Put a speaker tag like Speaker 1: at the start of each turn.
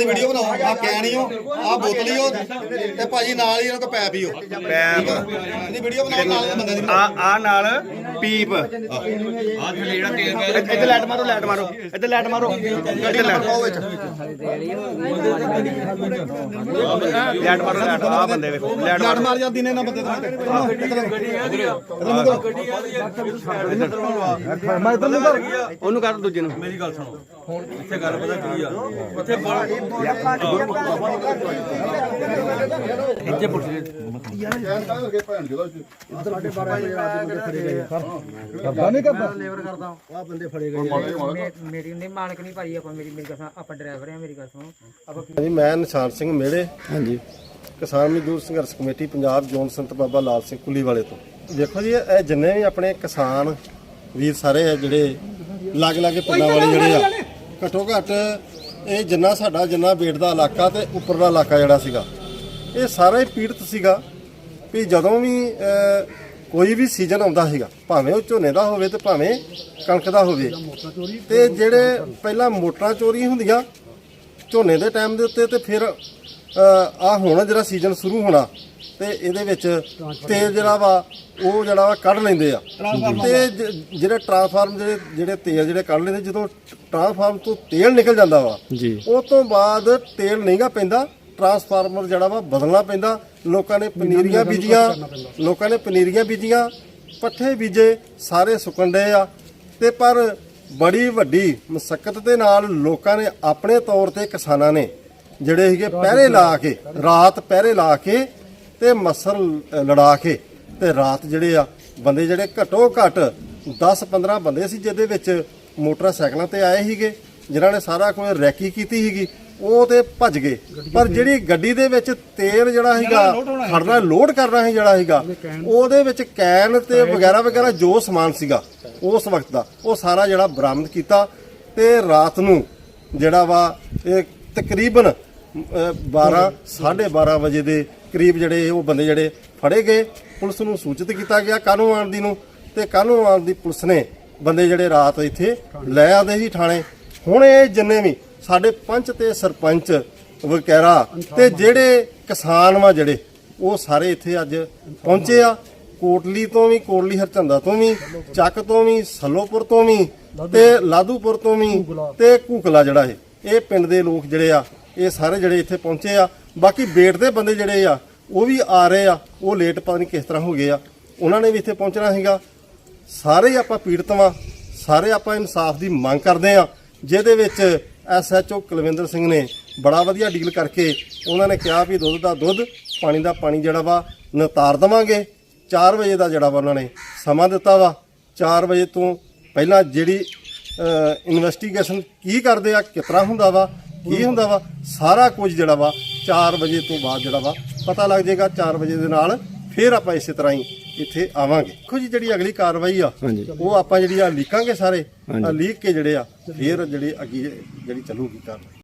Speaker 1: ਦੀ video ਬਣਾਓ ਆ ਹੋ ਆ ਬੋਤਲ ਹੀ ਹੋ ਤੇ ਭਾਜੀ ਨਾਲ ਹੀ ਇਹਨਾਂ ਕੋ ਪੈਪ ਹੀ ਹੋ
Speaker 2: ਪੈਪ।
Speaker 1: ਇਹਦੀ ਵੀਡੀਓ ਬਣਾਓ ਨਾਲ ਬੰਦੇ ਦੀ
Speaker 2: ਆ ਆ ਨਾਲ ਪੀਪ ਆ ਥੱਲੇ ਜਿਹੜਾ ਤੇਲ ਇੱਥੇ ਲਾਈਟ ਮਾਰੋ ਲਾਈਟ ਮਾਰੋ। ਇੱਥੇ ਲਾਈਟ ਮਾਰੋ। ਇੱਥੇ ਲਾਈਟ
Speaker 1: ਪਾਓ ਵਿੱਚ
Speaker 2: ਲਾਈਟ ਮਾਰੋ ਲਾਈਟ ਆ ਬੰਦੇ ਵੇਖੋ ਲਾਈਟ ਮਾਰੋ।
Speaker 1: ਮਾਰ ਜਾਂਦੀ ਨੇ ਨਾ ਬੰਦੇ ਤੋਂ ਮੈਂ ਇਧਰ ਨੂੰ ਕਰ।
Speaker 2: ਉਹਨੂੰ ਕਰ ਦੂਜੇ ਨੂੰ।
Speaker 3: ਮੇਰੀ ਗੱਲ ਸੁਣੋ। ਹੁਣ ਇੱਥੇ ਗੱਲ ਪਤਾ ਕੀ ਆ? ਇੱਥੇ ਇੱਥੇ ਪੁੱਛ
Speaker 1: ਕਰਦਾ ਨਹੀਂ ਕਰਦਾ?
Speaker 4: ਲੇਬਰ ਕਰਦਾ ਆ ਬੰਦੇ ਫੜੇ ਗਏ ਮੇਰੀ ਨਹੀਂ ਮਾਲਕ ਨਹੀਂ ਭਾਈ ਆਪਾਂ ਮੇਰੀ ਮੇਰੀ ਗੱਲ ਸੁਣ, ਆਪਾਂ ਡਰਾਈਵਰ ਆ ਮੇਰੀ ਗੱਲ ਸੁਣੋ। ਆਪਾਂ
Speaker 5: ਹਾਂਜੀ ਮੈਂ ਨਿਸ਼ਾਨ ਸਿੰਘ ਮੇੜੇ। ਹਾਂਜੀ। ਕਿਸਾਨ ਮਜ਼ਦੂਰ ਸੰਘਰਸ਼ ਕਮੇਟੀ ਪੰਜਾਬ ਜ਼ੋਨ ਸੰਤ ਬਾਬਾ ਲਾਲ ਸਿੰਘ ਕੁੱਲੀ ਵਾਲੇ ਤੋਂ। ਦੇਖੋ ਜੀ ਇਹ ਜਿੰਨੇ ਵੀ ਆਪਣੇ ਕਿਸਾਨ ਵੀਰ ਸਾਰੇ ਆ ਜਿਹੜੇ ਲੱਗ ਲਾਗੇ ਪਿੰਡਾਂ ਵਾਲੇ ਜਿਹੜੇ ਆ ਘੱਟੋ ਘੱਟ ਇਹ ਜਿੰਨਾ ਸਾਡਾ ਜਿੰਨਾ ਬੇਟ ਦਾ ਇਲਾਕਾ ਤੇ ਉੱਪਰਲਾ ਇਲਾਕਾ ਜਿਹੜਾ ਸੀਗਾ ਇਹ ਸਾਰਾ ਹੀ ਪੀੜਤ ਸੀਗਾ ਵੀ ਜਦੋਂ ਵੀ ਕੋਈ ਵੀ ਸੀਜ਼ਨ ਆਉਂਦਾ ਸੀਗਾ ਭਾਵੇਂ ਉਹ ਝੋਨੇ ਦਾ ਹੋਵੇ ਤੇ ਭਾਵੇਂ ਕਣਕ ਦਾ ਹੋਵੇ ਤੇ ਜਿਹੜੇ ਪਹਿਲਾਂ ਮੋਟਰਾਂ ਚੋਰੀ ਹੁੰਦੀਆਂ ਝੋਨੇ ਦੇ ਟਾਈਮ ਦੇ ਉੱਤੇ ਤੇ ਫਿਰ ਆ ਹੁਣ ਜਿਹੜਾ ਸੀਜ਼ਨ ਸ਼ੁਰੂ ਹੋਣਾ ਤੇ ਇਹਦੇ ਵਿੱਚ ਤੇਲ ਜਿਹੜਾ ਵਾ ਉਹ ਜਿਹੜਾ ਵਾ ਕੱਢ ਲੈਂਦੇ ਆ। ਤੇ ਜਿਹੜੇ ਟਰਾਂਸਫਾਰਮ ਜਿਹੜੇ ਜਿਹੜੇ ਤੇਲ ਜਿਹੜੇ ਕੱਢ ਲੈਂਦੇ ਜਦੋਂ ਟਰਾਂਸਫਾਰਮ ਤੋਂ ਤੇਲ ਨਿਕਲ ਜਾਂਦਾ ਵਾ ਉਹ ਤੋਂ ਬਾਅਦ ਤੇਲ ਨਹੀਂਗਾ ਪੈਂਦਾ ਟਰਾਂਸਫਾਰਮਰ ਜਿਹੜਾ ਵਾ ਬਦਲਣਾ ਪੈਂਦਾ। ਲੋਕਾਂ ਨੇ ਪਨੀਰੀਆਂ ਬੀਜੀਆਂ, ਲੋਕਾਂ ਨੇ ਪਨੀਰੀਆਂ ਬੀਜੀਆਂ, ਪੱਠੇ ਬੀਜੇ, ਸਾਰੇ ਸੁੱਕਣ ਡਏ ਆ। ਤੇ ਪਰ ਬੜੀ ਵੱਡੀ ਮੁਸ਼ਕਲ ਦੇ ਨਾਲ ਲੋਕਾਂ ਨੇ ਆਪਣੇ ਤੌਰ ਤੇ ਕਿਸਾਨਾਂ ਨੇ ਜਿਹੜੇ ਸੀਗੇ ਪਹਿਰੇ ਲਾ ਕੇ, ਰਾਤ ਪਹਿਰੇ ਲਾ ਕੇ ਤੇ ਮੱਸਰ ਲੜਾ ਕੇ ਤੇ ਰਾਤ ਜਿਹੜੇ ਆ, ਬੰਦੇ ਜਿਹੜੇ ਘੱਟੋ ਘੱਟ 10 15 ਬੰਦੇ ਸੀ ਜਿਹਦੇ ਵਿੱਚ ਮੋਟਰਸਾਈਕਲਾਂ ਤੇ ਆਏ ਸੀਗੇ, ਜਿਨ੍ਹਾਂ ਨੇ ਸਾਰਾ ਕੁਝ ਰੈਕੀ ਕੀਤੀ ਸੀਗੀ। ਉਹ ਤੇ ਭੱਜ ਗਏ। ਪਰ ਜਿਹੜੀ ਗੱਡੀ ਦੇ ਵਿੱਚ ਤੇਲ ਜਿਹੜਾ ਸੀਗਾ ਖੜਨਾ ਲੋਡ ਕਰਨਾ ਸੀ ਜਿਹੜਾ ਸੀਗਾ ਉਹਦੇ ਵਿੱਚ ਕੈਨ ਤੇ ਵਗੈਰਾ ਵਗੈਰਾ ਜੋ ਸਮਾਨ ਸੀਗਾ ਉਸ ਵਕਤ ਦਾ ਉਹ ਸਾਰਾ ਜਿਹੜਾ ਬਰਾਮਦ ਕੀਤਾ ਤੇ ਰਾਤ ਨੂੰ ਜਿਹੜਾ ਵਾ ਇਹ ਤਕਰੀਬਨ ਅਹ, 12 12:30 ਵਜੇ ਦੇ ਕਰੀਬ ਜਿਹੜੇ ਉਹ ਬੰਦੇ ਜਿਹੜੇ ਫੜੇ ਗਏ। ਪੁਲਿਸ ਨੂੰ ਸੂਚਿਤ ਕੀਤਾ ਗਿਆ ਕਾਨੂੰ ਆਣ ਦੀ ਨੂੰ ਤੇ ਕਾਨੂੰ ਆਣ ਦੀ ਪੁਲਿਸ ਨੇ ਬੰਦੇ ਜਿਹੜੇ ਰਾਤ ਇੱਥੇ ਲੈ ਆਦੇ ਸੀ ਥਾਣੇ। ਹੁਣ ਇਹ ਜਿੰਨੇ ਵੀ ਸਾਡੇ ਪੰਚ ਤੇ ਸਰਪੰਚ ਵਗੈਰਾ ਤੇ ਜਿਹੜੇ ਕਿਸਾਨ ਵਾ ਜਿਹੜੇ, ਉਹ ਸਾਰੇ ਇੱਥੇ ਅੱਜ ਪਹੁੰਚੇ ਆ। ਕੋਟਲੀ ਤੋਂ ਵੀ, ਕੋਟਲੀ ਹਰਚੰਦਾ ਤੋਂ ਵੀ, ਚੱਕ ਤੋਂ ਵੀ, ਸੱਲੋਪੁਰ ਤੋਂ ਵੀ ਤੇ ਲਾਦੂਪੁਰ ਤੋਂ ਵੀ ਤੇ ਕੂਕਲਾ ਜਿਹੜਾ ਹੈ ਇਹ ਪਿੰਡ ਦੇ ਲੋਕ ਜਿਹੜੇ ਆ, ਇਹ ਸਾਰੇ ਜਿਹੜੇ ਇੱਥੇ ਪਹੁੰਚੇ ਆ। ਬਾਕੀ ਬੇਟ ਦੇ ਬੰਦੇ ਜਿਹੜੇ ਆ, ਉਹ ਵੀ ਆ ਰਹੇ ਆ। ਉਹ ਲੇਟ ਪਤਾ ਨਹੀਂ ਕਿਸ ਤਰ੍ਹਾਂ ਹੋ ਗਏ ਆ। ਉਹਨਾਂ ਨੇ ਵੀ ਇੱਥੇ ਪਹੁੰਚਣਾ ਸੀਗਾ। ਸਾਰੇ ਹੀ ਆਪਾਂ ਪੀੜਤ ਵਾਂ। ਸਾਰੇ ਆਪਾਂ ਇਨਸਾਫ ਦੀ ਮੰਗ ਕਰਦੇ ਆ। ਜਿਹਦੇ ਵਿੱਚ ਐਸਐਚਓ ਕੁਲਵਿੰਦਰ ਸਿੰਘ ਨੇ ਬੜਾ ਵਧੀਆ ਡੀਲ ਕਰਕੇ ਉਹਨਾਂ ਨੇ ਕਿਹਾ ਵੀ ਦੁੱਧ ਦਾ ਦੁੱਧ, ਪਾਣੀ ਦਾ ਪਾਣੀ ਜਿਹੜਾ ਵਾ, ਨਤਾਰ ਦਵਾਂਗੇ। 4 ਵਜੇ ਦਾ ਜਿਹੜਾ ਵਾ ਉਹਨਾਂ ਨੇ ਸਮਾਂ ਦਿੱਤਾ ਵਾ। 4 ਵਜੇ ਤੋਂ ਪਹਿਲਾਂ ਜਿਹੜੀ ਇਨਵੈਸਟੀਗੇਸ਼ਨ ਕੀ ਕਰਦੇ ਆ ਕਿਤਰਾ ਹੁੰਦਾ ਵਾ, ਕੀ ਹੁੰਦਾ ਵਾ, ਸਾਰਾ ਕੁਝ ਜਿਹੜਾ ਵਾ 4 ਵਜੇ ਤੋਂ ਬਾਅਦ ਜਿਹੜਾ ਵਾ ਪਤਾ ਲੱਗ ਜਾਏਗਾ। 4 ਵਜੇ ਦੇ ਨਾਲ ਫਿਰ ਆਪਾਂ ਇਸੇ ਤਰ੍ਹਾਂ ਹੀ ਇੱਥੇ ਆਵਾਂਗੇ। ਦੇਖੋ ਜੀ ਜਿਹੜੀ ਅਗਲੀ ਕਾਰਵਾਈ ਆ ਉਹ ਆਪਾਂ ਜਿਹੜੀ ਆ ਲੀਕਾਂਗੇ ਸਾਰੇ। ਆ ਲੀਕ ਕੇ ਜਿਹੜੇ ਆ ਫਿਰ ਜਿਹੜੀ ਅੱਗੇ ਜਿਹੜੀ ਚੱਲੂਗੀ ਕਾਰਵਾਈ।